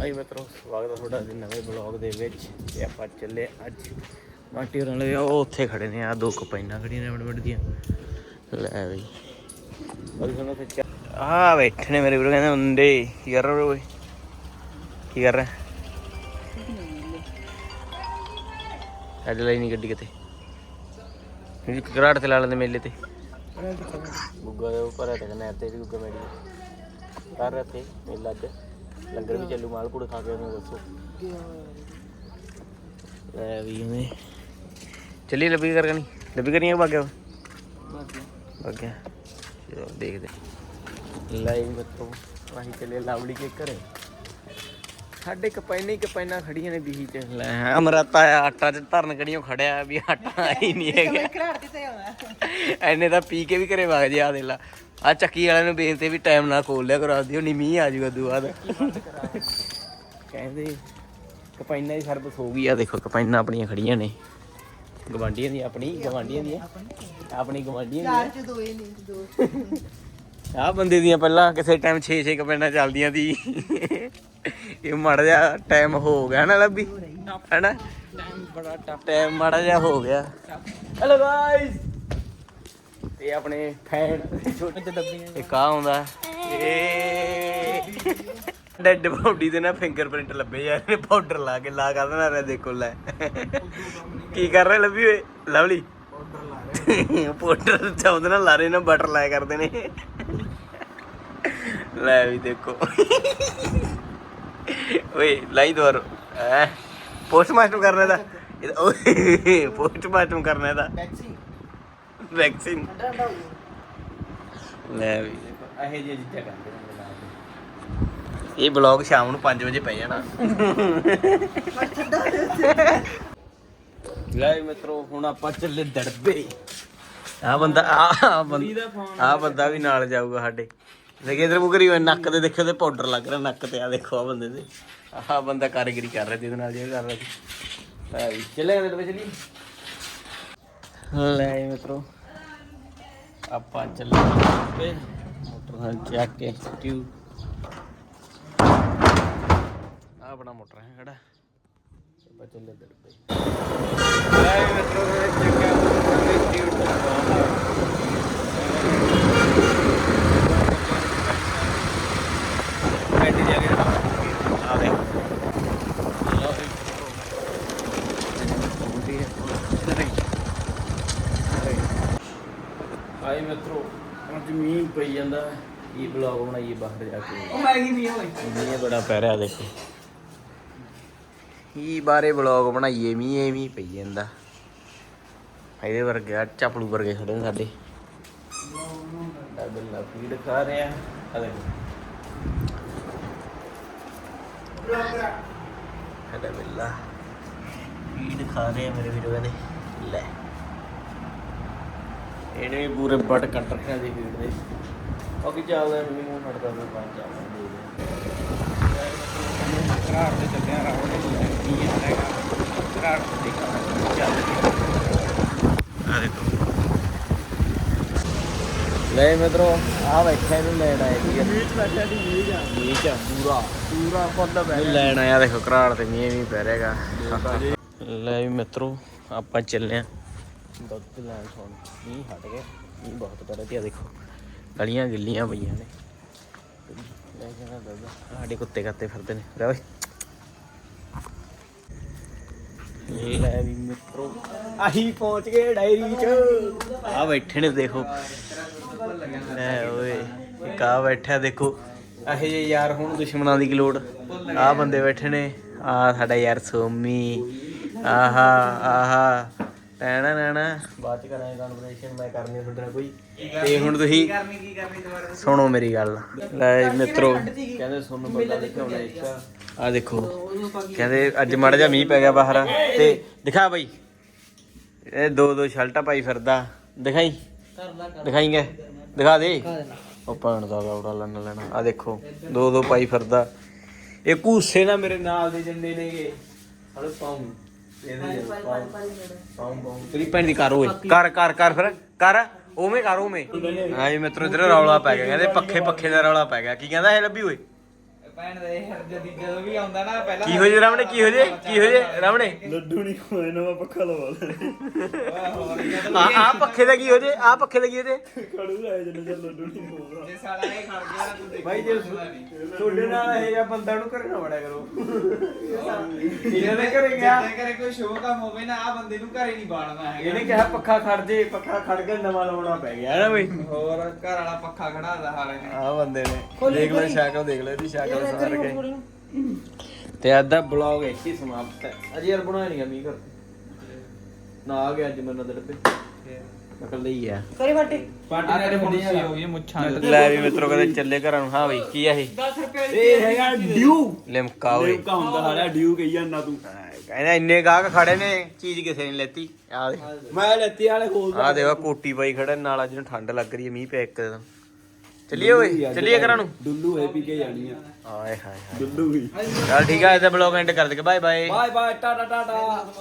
High ਮਿੱਤਰੋ ਸਵਾਗਤ ਹੈ ਤੁਹਾਡਾ ਅੱਜ ਨਵੇਂ ਬਲੌਗ ਦੇ ਵਿੱਚ। ਤੇ ਆਪਾਂ ਚੱਲੇ ਅੱਜ ਮਾਟੀ ਹੋਰਾਂ ਲਈ ਉਹ ਉੱਥੇ ਖੜੇ ਨੇ ਆ ਦੋ ਕਪਾਈਨਾਂ ਖੜੀਆਂ ਨੇ ਬੜ ਦੀਆਂ। ਲੈ ਬਈ। ਉਹ ਸੁਣੋ ਤੇ ਆ ਬੈਠੇ ਨੇ ਮੇਰੇ ਵੀਰੋ, ਕਹਿੰਦੇ ਮੁੰਡੇ ਕੀ ਕਰ ਰਹੇ ਹੋ ਕੀ ਕਰ ਰਹੇ? ਅੱਜ ਲਈ ਨਹੀਂ ਗੱਡੀ ਕਿਤੇ। ਜੀ ਕਰਾੜ ਤੇ ਲਾ ਲੈਂਦੇ ਮੇਲੇ ਤੇ। ਗੁੱਗਾ ਦੇ ਉੱਪਰ ਹੈ ਤੇ ਨਹਿਰ ਤੇ ਵੀ ਗੁੱਗਾ ਮੇੜੀ ਕਰ ਰਹੇ ਤੇ ਮੇਲਾ ਅੱਜ। ਲੰਗਰ ਵੀ ਚੱਲੂ ਮਾਲਪੂੜ ਖਾ ਕੇ ਉਹਨੂੰ ਦੱਸੋ। ਲੈ ਵੀ ਉਹਨੇ। ਚੱਲੀ ਲੱਭੀ ਕਰ ਕਣੀ ਲੱਭੀ ਕਰੀਆਂ ਬਾਗਿਆ ਬਾਗਿਆ ਚਲੋ, ਦੇਖਦੇ ਲਾਈਵ ਬੱਤੋ ਆਹੀ ਚੱਲੇ ਲਾਵੜੀ ਕੇ ਘਰੇ। ਸਾਡੇ ਕਪੈਨੇ ਹੀ ਕਪੈਨਾ ਖੜੀਆਂ ਨੇ ਬੀਹੀ ਚ ਲੈ ਅਮਰਤਾ ਆਟਾ ਚ ਧਰਨ ਕੜੀਆਂ ਖੜਿਆ ਵੀ ਆਟਾ ਆਈ ਨਹੀਂ ਹੈਗਾ। ਘਰਾੜ ਕਿਤੇ ਆਉਣਾ ਐਨੇ ਤਾਂ ਪੀ ਕੇ ਵੀ ਘਰੇ ਵਗ ਜਾ ਦੇ ਲਾ। ਆ ਚੱਕੀ ਵਾਲਿਆਂ ਨੂੰ ਬੇਨਤੀ ਵੀ ਟਾਈਮ ਨਾਲ ਖੋਲ ਲਿਆ ਕਰੋ ਆਦੀ ਹੁਣੀ ਮੀਂਹ ਆ ਜਾਊਗਾ ਦੂ ਬਾਅਦ। ਕਹਿੰਦੇ ਕਪਾਈਨਾਂ ਦੀ ਸਰਵਿਸ ਹੋ ਗਈ ਆ ਦੇਖੋ ਕਪਾਈਨਾਂ ਆਪਣੀਆਂ ਖੜੀਆਂ ਨੇ। ਗਵਾਂਡੀਆਂ ਦੀ ਆਪਣੀ ਗਵਾਂਡੀਆਂ ਦੀ ਆਪਣੀ ਗਵਾਂਡੀਆਂ ਚਾਰ ਚ ਦੋ ਹੀ ਨਹੀਂ ਦੋ। ਦੀ ਆ ਬੰਦੇ ਦੀਆਂ ਪਹਿਲਾਂ ਕਿਸੇ ਟਾਈਮ 6-6 ਕਪਾਈਨਾਂ ਚੱਲਦੀਆਂ ਦੀ ਇਹ ਮਾੜਾ ਜਿਹਾ ਟਾਈਮ ਹੋ ਗਿਆ ਨਾ ਲੱਭੀ, ਹੈਨਾ? ਟਾਈਮ ਬੜਾ ਟਫ ਟਾਈਮ ਮਾੜਾ ਜਿਹਾ ਹੋ ਗਿਆ। ਹੈਲੋ ਗਾਇਸ ਤੇ ਆਪਣੇ ਫੈਨ ਛੋਟੇ ਜਿਹੇ ਡੱਬੇ ਇੱਕ ਆ ਆਉਂਦਾ। ਏ ਡੈਡ ਬਾਡੀ ਦੇ ਨਾ ਫਿੰਗਰਪ੍ਰਿੰਟ ਲੱਭੇ ਯਾਰ ਇਹਨੇ ਪਾਊਡਰ ਲਾ ਕੇ ਲਾ ਕਰ ਦੇਣਾ ਰੇ ਦੇਖੋ ਲੈ। ਕੀ ਕਰ ਰਹੇ ਲੱਭੀ ਓਏ? ਲਵਲੀ ਪਾਊਡਰ ਚਾਹੁੰਦੇ ਨਾ ਲਾਰੇ ਨਾ ਬਟਰ ਲਾਇਆ ਕਰਦੇ ਨੇ। ਲੈ ਵੀ ਦੇਖੋ। ਓਏ ਲਾਈ ਦੁਆਰ ਐ ਪੋਸਟਮਾਸਟਰ ਕਰਨਾ ਦਾ ਓਏ ਪੋਸਟਮਾਸਟਰ ਕਰਨਾ ਦਾ ਵੈਕਸੀਨ ਗਿਆ। ਲੈ ਵੀ। ਇਹੋ ਜਿਹੀ ਚੀਜ਼ਾਂ ਕਰਦੇ ਇਹ ਬਲੌਗ ਸ਼ਾਮ ਨੂੰ 5 ਵਜੇ ਪੈ ਜਾਣਾ। ਲੈ ਮਿੱਤਰੋ ਹੁਣ ਆਪਾਂ ਚੱਲੇ ਦੜਬੇ। ਆ ਬੰਦਾ ਆ ਬੰਦਾ ਆ ਬੰਦਾ ਵੀ ਨਾਲ ਜਾਊਗਾ ਸਾਡੇ। ਦੇਖੇ ਇਧਰ ਮੁਕਰੀ ਹੋਏ ਨੱਕ ਤੇ ਦੇਖੋ ਤੇ ਪਾਊਡਰ ਲੱਗ ਰਿਹਾ ਨੱਕ ਤੇ ਆ ਦੇਖੋ ਆ ਬੰਦੇ ਦੇ। ਆਹ ਬੰਦਾ ਕਾਰੀਗਰੀ ਕਰ ਰਿਹਾ ਜਿਹਦੇ ਨਾਲ ਜਿਹੜਾ ਕਰ ਰਿਹਾ ਸੀ ਲੈ ਵੀ ਚੱਲੇ ਦੜਬੇ ਚਲੀ ਲੈ ਵੀ ਮਿੱਤਰੋ। ਆਪਾਂ ਚੱਲੇ ਦੜਬੇ ਮੋਟਰ ਨਾਲ ਚੱਕ ਕੇ ਟਿਊ ਆ ਬੜਾ ਮੋਟਰ ਹੈ ਖੜਾ। ਆਪਾਂ ਚੱਲੇ ਦੜਬੇ ਲੈ ਮਿੱਤਰੋ ਚੱਕਿਆ ਟਿਊ ਬੈਠੀ ਜਾ ਕੇ ਆ ਦੇ ਲਓ ਵੀ ਬੁੱਢੀ ਹੈ ਆਈ ਮਿੱਤਰੋ ਅੱਜ ਮੀਂਹ ਪਈ ਜਾਂਦਾ ਇਹ ਬਲੌਗ ਬਣਾਈਏ ਬਾਹਰ ਜਾ ਕੇ। ਉਹ ਮੈਗੀ ਵੀ ਹੋਈ ਮੀਂਹ ਬੜਾ ਪੈ ਰਿਹਾ ਦੇਖੋ। ਇਹ ਬਾਰੇ ਬਲੌਗ ਬਣਾਈਏ ਮੀਂਹ ਐਵੇਂ ਹੀ ਪਈ ਜਾਂਦਾ। ਇਹਦੇ ਵਰਗੇ ਆ ਚਾਪਲੂ ਵਰਗੇ ਖੜੇ ਨੇ ਸਾਡੇ। ਦਾ ਬਿੱਲਾ ਫੀਡ ਖਾ ਰਿਹਾ। ਆ ਦੇਖੋ। ਸਾਡਾ ਬਿੱਲਾ ਫੀਡ ਖਾ ਰਿਹਾ ਮੇਰੇ ਵੀਰੋ ਕਹਿੰਦੇ। ਲੈ। ਇਹਨੇ ਵੀ ਪੂਰੇ ਬਟ ਕੱਟ ਰੱਖਿਆ ਦੀ ਫੀਡ ਦੇ। ਉਹ ਕੀ ਚੱਲਦਾ ਮੈਨੂੰ ਮੂੰਹ ਫੜਦਾ ਮੈਂ ਪੰਜ ਚਾਵਲ ਦੇ ਦੇ। ਘਰਾੜ ਤੇ ਚੱਲਿਆ ਰਾਵਣ ਨੇ ਕੀ ਹੈਗਾ? ਘਰਾੜ ਤੇ ਦੇਖਾ ਆ ਦੇਖੋ। ਲੈ ਮਿੱਤਰੋ ਆ ਬੈਠਾ ਇਹਨੂੰ ਲੈਣ ਆਏ ਸੀ ਮੀਟ ਬੈਠਾ ਦੀ ਮੀਟ ਆ ਮੀਂਹ ਚ ਪੂਰਾ ਪੂਰਾ ਫੁੱਲ ਇਹ ਲੈਣ ਆਇਆ ਦੇਖੋ ਘਰਾੜ ਤੇ ਮੀਂਹ ਵੀ ਪੈ ਰਿਹਾਗਾ। ਲੈ ਵੀ ਮਿੱਤਰੋ ਆਪਾਂ ਚੱਲੇ ਆਂ। ਦੁੱਧ ਲੈਣ ਸੋਣ। ਮੀਂਹ ਹਟ ਗਿਆ। ਮੀਂਹ ਬਹੁਤ ਪੈ ਰਿਹਾ ਤੇ ਆ ਦੇਖੋ। ਗਲੀਆਂ ਗਿੱਲੀਆਂ ਪਈਆਂ ਨੇ। ਲੈ ਕੇ ਨਾ ਦੁੱਧ। ਸਾਡੇ ਕੁੱਤੇ ਕੱਤੇ ਫਿਰਦੇ ਨੇ। ਲੈ ਓਏ। ਇਹ ਲੈ ਵੀ ਮਿੱਤਰੋ ਆਹੀ ਪਹੁੰਚ ਗਏ ਡਾਇਰੀ ਚ। ਆ ਬੈਠੇ ਨੇ ਦੇਖੋ। ਲੈ ਓਏ ਇੱਕ ਆ ਬੈਠਾ ਦੇਖੋ। ਇਹੋ ਜਿਹੇ ਯਾਰ ਹੁਣ ਦੁਸ਼ਮਣਾਂ ਦੀ ਕੀ ਲੋੜ। ਆ ਬੰਦੇ ਬੈਠੇ ਨੇ। ਆ ਸਾਡਾ ਯਾਰ ਸੋਮੀ। ਆਹਾ ਆਹਾ। ਟੈਣਾ ਨੈਣਾ ਬਾਅਦ ਚ ਕਰਾਂਗੇ ਕਨਵਰਸੇਸ਼ਨ ਮੈਂ ਕਰਨੀ ਆ ਤੁਹਾਡੇ ਨਾਲ ਕੋਈ। ਤੇ ਹੁਣ ਤੁਸੀਂ ਕਰਨੀ ਕੀ ਕਰਨੀ ਦੁਬਾਰਾ ਸੁਣੋ ਮੇਰੀ ਗੱਲ। ਲੈ ਮਿੱਤਰੋ ਕਹਿੰਦੇ ਤੁਹਾਨੂੰ ਬੰਦਾ ਦਿਖਾਉਣਾ ਇੱਕ। ਆ ਦੇਖੋ। ਕਹਿੰਦੇ ਅੱਜ ਮਾੜਾ ਜਿਹਾ ਮੀਂਹ ਪੈ ਗਿਆ ਬਾਹਰ। ਤੇ ਦਿਖਾ ਬਈ। ਇਹ ਦੋ ਦੋ ਸ਼ਰਟਾਂ ਪਾਈ ਫਿਰਦਾ। ਦਿਖਾਈ? ਕਰ ਲਾ ਕਰ। ਦਿਖਾਈਂਗੇ? ਦਿਖਾ ਦੇ। ਦੇਣਾ। ਉਹ ਭੈਣ ਦਾ ਗੌੜਾ ਲੈਣਾ ਲੈਣਾ। ਆ ਦੇਖੋ ਦੋ ਦੋ ਪਾਈ ਫਿਰਦਾ। ਇਹ ਕੂਸੇ ਨਾ ਮੇਰੇ ਨਾਲ ਦੇ ਜੰਦੇ ਨੇਗੇ। ਹਲੋ ਪਾਉਂ। ਤੇਰੀ ਭੈਣ ਦੀ ਕਰ ਓਏ। ਕਰ ਕਰ ਕਰ ਫਿਰ। ਕਰ। ਉਵੇਂ ਕਰ ਉਵੇਂ ਹਾਂ ਜੀ ਮਿੱਤਰੋ ਇਧਰ ਰੌਲਾ ਪੈ ਗਿਆ। ਕਹਿੰਦੇ ਪੱਖੇ ਪੱਖੇ ਦਾ ਰੌਲਾ ਪੈ ਗਿਆ। ਕੀ ਕਹਿੰਦਾ ਇਹ ਲੱਭੀ ਓਏ? ਭੈਣ ਦੇ ਹਰ ਜਦੀ ਜਦੋਂ ਵੀ ਆਉਂਦਾ ਨਾ ਪਹਿਲਾਂ ਕੀ ਹੋ ਜੇ ਰਾਮਣੇ ਕੀ ਹੋ ਜੇ ਕੀ ਹੋ ਜੇ ਰਾਮਣੇ ਲੱਡੂ ਨਹੀਂ ਖਵਾਏ ਨਵਾਂ ਪੱਖਾ ਲਵਾ ਆ ਆ ਪੱਖੇ ਦਾ ਕੀ ਹੋ ਜੇ ਆ ਪੱਖੇ ਦਾ ਕੀ ਹੋ ਜੇ? ਖੜੂ ਆਏ ਜਨ ਜਨ ਲੱਡੂ ਨਹੀਂ ਖਵਾਉਂਦਾ ਜੇ ਸਾਲਾ ਇਹ ਖੜ ਗਿਆ ਨਾ ਤੂੰ ਦੇਖ ਭਾਈ ਜੇ ਤੁਹਾਡੇ ਨਾਲ ਇਹ ਜਿਹਾ ਬੰਦਾ ਨੂੰ ਘਰੇ ਨਾ ਵੜਿਆ ਕਰੋ। ਇਹਨਾਂ ਦੇ ਘਰੇ ਗਿਆ। ਜਿੱਦਾਂ ਕਰੇ ਕੋਈ ਸ਼ੋਅ ਕੰਮ ਹੋਵੇ ਨਾ ਆ ਬੰਦੇ ਨੂੰ ਘਰੇ ਨਹੀਂ ਬਾੜਨਾ ਹੈਗਾ। ਇਹਨੇ ਕਿਹਾ ਪੱਖਾ ਖੜ ਜੇ ਪੱਖਾ ਖੜ ਕੇ ਨਵਾਂ ਲਾਉਣਾ ਪੈ ਗਿਆ ਨਾ ਬਈ? ਹੋਰ ਘਰ ਵਾਲਾ ਪੱਖਾ ਖੜਾ ਦਾ ਹਾਲੇ। ਨੇ ਆ ਬੰਦੇ ਨੇ। ਦੇਖ ਲੈ ਸ਼ਕਲ ਦੇਖ ਲੈ ਇਹਦੀ ਤੇ ਅੱਜ ਦਾ ਬਲੌਗ ਇੱਥੇ ਹੀ ਸਮਾਪਤ ਹੈ। ਅਜੇ ਯਾਰ ਬਣਾਇਆ ਨਹੀਂ ਮੀਂਹ ਕਰ ਨਾ ਆ ਗਿਆ ਅੱਜ ਮੈਨੂੰ ਦਿਲ ਤੇ ਨਕਲ ਲਈ ਆ। ਪਾਰਟੀ? ਨਾਲ ਹੁੰਦੀ ਹੋ ਗਈ ਮੁੱਛਾਂ ਲੈ ਵੀ ਮਿੱਤਰੋ ਕਹਿੰਦੇ ਚੱਲੇ ਘਰਾਂ ਨੂੰ। ਹਾਂ ਬਈ ਕੀ ਆ ਇਹ? 10 ਰੁਪਏ ਇਹ ਹੈਗਾ ਡਿਊ। ਲਿਮਕਾ ਓਏ। ਕਾ ਹੁੰਦਾ ਹਾਲਿਆ ਡਿਊ ਕਹੀ ਜਾਂਦਾ ਤੂੰ। ਕਹਿੰਦਾ ਇੰਨੇ ਗਾਹਕ ਖੜੇ ਨੇ ਚੀਜ਼ ਕਿਸੇ ਨੇ ਲੈਤੀ। ਆ ਦੇ। ਮੈਂ ਲੈਤੀ ਵਾਲੇ ਖੋਲ ਆ ਦੇਖੋ ਕੋਟੀ ਪਾਈ ਖੜਾ ਨਾਲ ਅੱਜ ਨੂੰ ਠੰਡ ਲੱਗ ਰਹੀ ਹੈ ਮੀਂਹ ਪਿਆ ਇੱਕ ਦਿਨ। ਚੱਲੀਏ ਓਏ ਚੱਲੀਏ ਘਰਾਂ ਨੂੰ। ਡੁੱਲੂ ਹੈ ਪੀ ਕੇ ਜਾਣੀ ਆ। ਆਏ ਹਾਏ ਹਾਏ। ਡੁੱਲੂ ਹੀ। ਚੱਲ ਠੀਕ ਆ ਇਹਦਾ ਬਲੌਗ ਐਂਡ ਕਰ ਦੇ bye bye bye bye tata tata.